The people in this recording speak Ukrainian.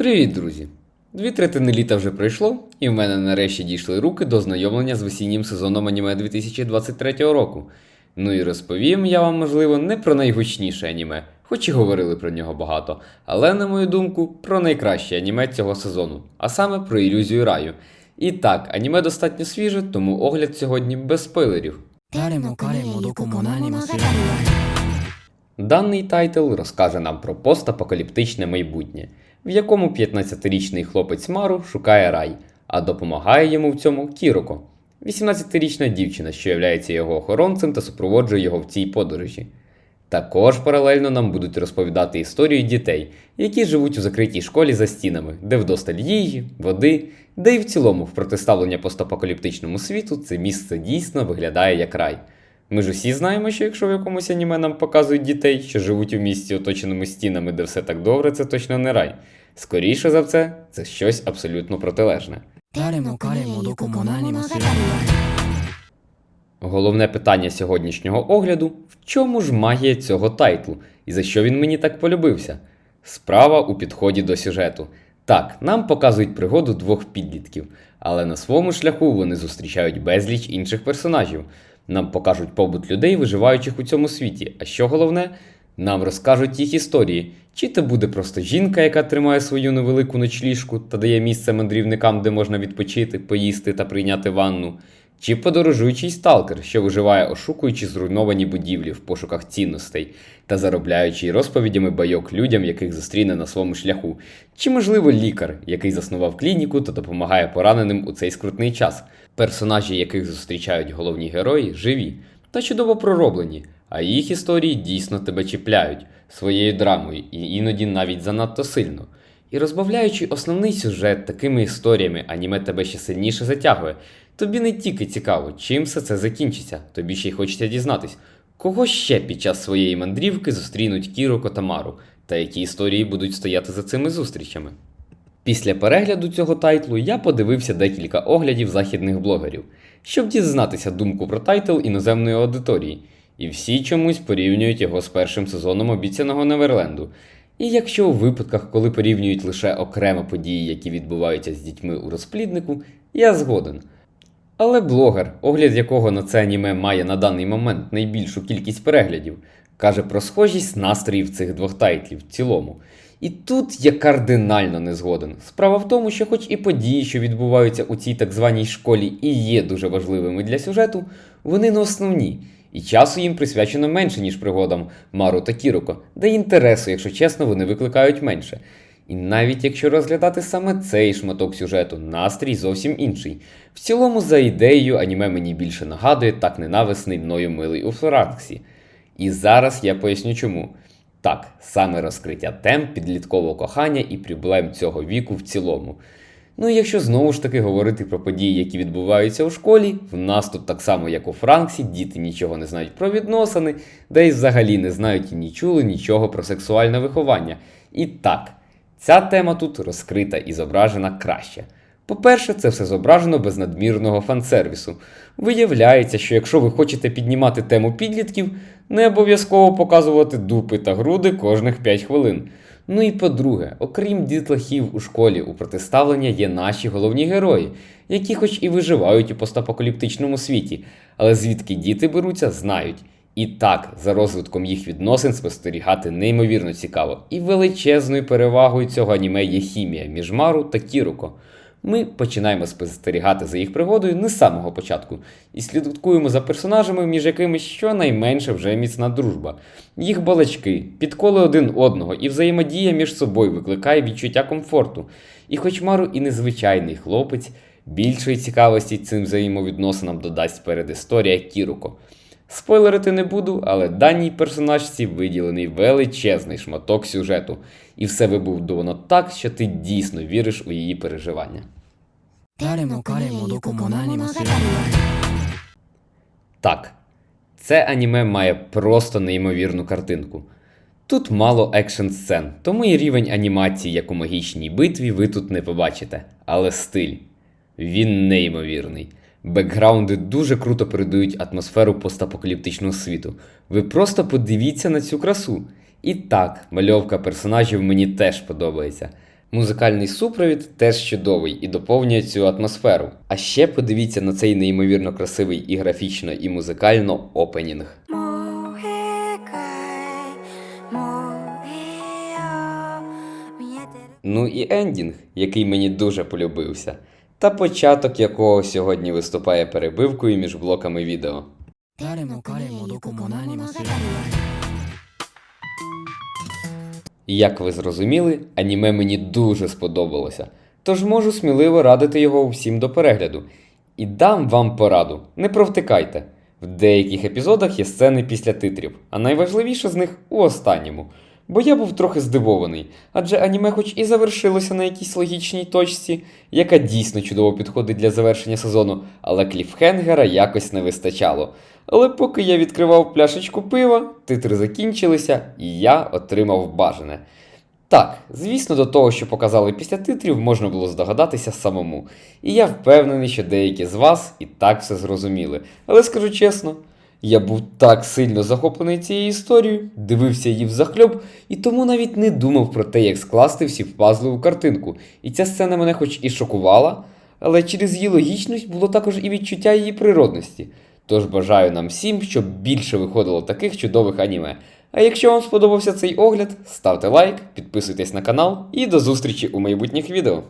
Привіт, друзі! Дві третини літа вже пройшло, і в мене нарешті дійшли руки до знайомлення з весіннім сезоном аніме 2023 року. Ну і розповім я вам, можливо, не про найгучніше аніме, хоч і говорили про нього багато, але, на мою думку, про найкраще аніме цього сезону, а саме про ілюзію раю. І так, аніме достатньо свіже, тому огляд сьогодні без спойлерів. Даний тайтл розкаже нам про постапокаліптичне майбутнє в якому 15-річний хлопець Мару шукає рай, а допомагає йому в цьому Кіроко, 18-річна дівчина, що являється його охоронцем та супроводжує його в цій подорожі. Також паралельно нам будуть розповідати історії дітей, які живуть у закритій школі за стінами, де вдосталь їжі, води, де і в цілому в протиставлення постапокаліптичному світу це місце дійсно виглядає як рай. Ми ж усі знаємо, що якщо в якомусь аніме нам показують дітей, що живуть у місті, оточеному стінами, де все так добре, це точно не рай. Скоріше за все, це щось абсолютно протилежне. Головне питання сьогоднішнього огляду в чому ж магія цього тайтлу і за що він мені так полюбився? Справа у підході до сюжету. Так, нам показують пригоду двох підлітків, але на своєму шляху вони зустрічають безліч інших персонажів. Нам покажуть побут людей, виживаючих у цьому світі. А що головне, нам розкажуть їх історії. Чи це буде просто жінка, яка тримає свою невелику ночліжку та дає місце мандрівникам, де можна відпочити, поїсти та прийняти ванну, чи подорожуючий сталкер, що виживає, ошукуючи зруйновані будівлі в пошуках цінностей та заробляючи розповідями байок людям, яких зустріне на своєму шляху, чи, можливо, лікар, який заснував клініку та допомагає пораненим у цей скрутний час, персонажі, яких зустрічають головні герої, живі та чудово пророблені, а їх історії дійсно тебе чіпляють своєю драмою і іноді навіть занадто сильно. І розбавляючи основний сюжет такими історіями, аніме тебе ще сильніше затягує. Тобі не тільки цікаво, чим все це закінчиться, тобі ще й хочеться дізнатись, кого ще під час своєї мандрівки зустрінуть Кіру Котамару, та які історії будуть стояти за цими зустрічами. Після перегляду цього тайтлу я подивився декілька оглядів західних блогерів, щоб дізнатися думку про тайтл іноземної аудиторії, і всі чомусь порівнюють його з першим сезоном обіцяного Неверленду. І якщо у випадках, коли порівнюють лише окремо події, які відбуваються з дітьми у розпліднику, я згоден. Але блогер, огляд якого на це аніме має на даний момент найбільшу кількість переглядів, каже про схожість настроїв цих двох тайтлів в цілому. І тут я кардинально не згоден. Справа в тому, що хоч і події, що відбуваються у цій так званій школі, і є дуже важливими для сюжету, вони не основні. І часу їм присвячено менше, ніж пригодам Мару та Кіроко, де інтересу, якщо чесно, вони викликають менше. І навіть якщо розглядати саме цей шматок сюжету, настрій зовсім інший. В цілому, за ідеєю, аніме мені більше нагадує так ненависний мною милий у Флораксі. І зараз я поясню чому. Так, саме розкриття тем підліткового кохання і проблем цього віку в цілому. Ну і якщо знову ж таки говорити про події, які відбуваються у школі, в нас тут так само, як у Франксі, діти нічого не знають про відносини, де й взагалі не знають і не чули нічого про сексуальне виховання. І так, ця тема тут розкрита і зображена краще. По-перше, це все зображено без надмірного фансервісу. Виявляється, що якщо ви хочете піднімати тему підлітків, не обов'язково показувати дупи та груди кожних 5 хвилин. Ну і по-друге, окрім дітлахів у школі, у протиставлення є наші головні герої, які хоч і виживають у постапокаліптичному світі, але звідки діти беруться, знають. І так, за розвитком їх відносин спостерігати неймовірно цікаво, і величезною перевагою цього аніме є хімія між Мару та Кіруко. Ми починаємо спостерігати за їх пригодою не з самого початку і слідкуємо за персонажами, між якими щонайменше вже міцна дружба. Їх балачки, підколи один одного і взаємодія між собою викликає відчуття комфорту. І хоч Мару і незвичайний хлопець, більшої цікавості цим взаємовідносинам додасть передісторія Кіруко. Спойлерити не буду, але даній персонажці виділений величезний шматок сюжету, і все вибудовано так, що ти дійсно віриш у її переживання. Так, це аніме має просто неймовірну картинку. Тут мало екшн сцен, тому і рівень анімації, як у магічній битві, ви тут не побачите. Але стиль він неймовірний. Бекграунди дуже круто передають атмосферу постапокаліптичного світу. Ви просто подивіться на цю красу. І так, мальовка персонажів мені теж подобається. Музикальний супровід теж чудовий і доповнює цю атмосферу. А ще подивіться на цей неймовірно красивий і графічно, і музикально опенінг. Ну і ендінг, який мені дуже полюбився та початок якого сьогодні виступає перебивкою між блоками відео. Як ви зрозуміли, аніме мені дуже сподобалося, тож можу сміливо радити його всім до перегляду. І дам вам пораду, не провтикайте. В деяких епізодах є сцени після титрів, а найважливіше з них у останньому. Бо я був трохи здивований, адже аніме хоч і завершилося на якійсь логічній точці, яка дійсно чудово підходить для завершення сезону, але кліфхенгера якось не вистачало. Але поки я відкривав пляшечку пива, титри закінчилися, і я отримав бажане. Так, звісно, до того, що показали після титрів, можна було здогадатися самому. І я впевнений, що деякі з вас і так все зрозуміли. Але скажу чесно, я був так сильно захоплений цією історією, дивився її взахльоб, і тому навіть не думав про те, як скласти всі пазли у картинку. І ця сцена мене хоч і шокувала, але через її логічність було також і відчуття її природності. Тож бажаю нам всім, щоб більше виходило таких чудових аніме. А якщо вам сподобався цей огляд, ставте лайк, підписуйтесь на канал і до зустрічі у майбутніх відео.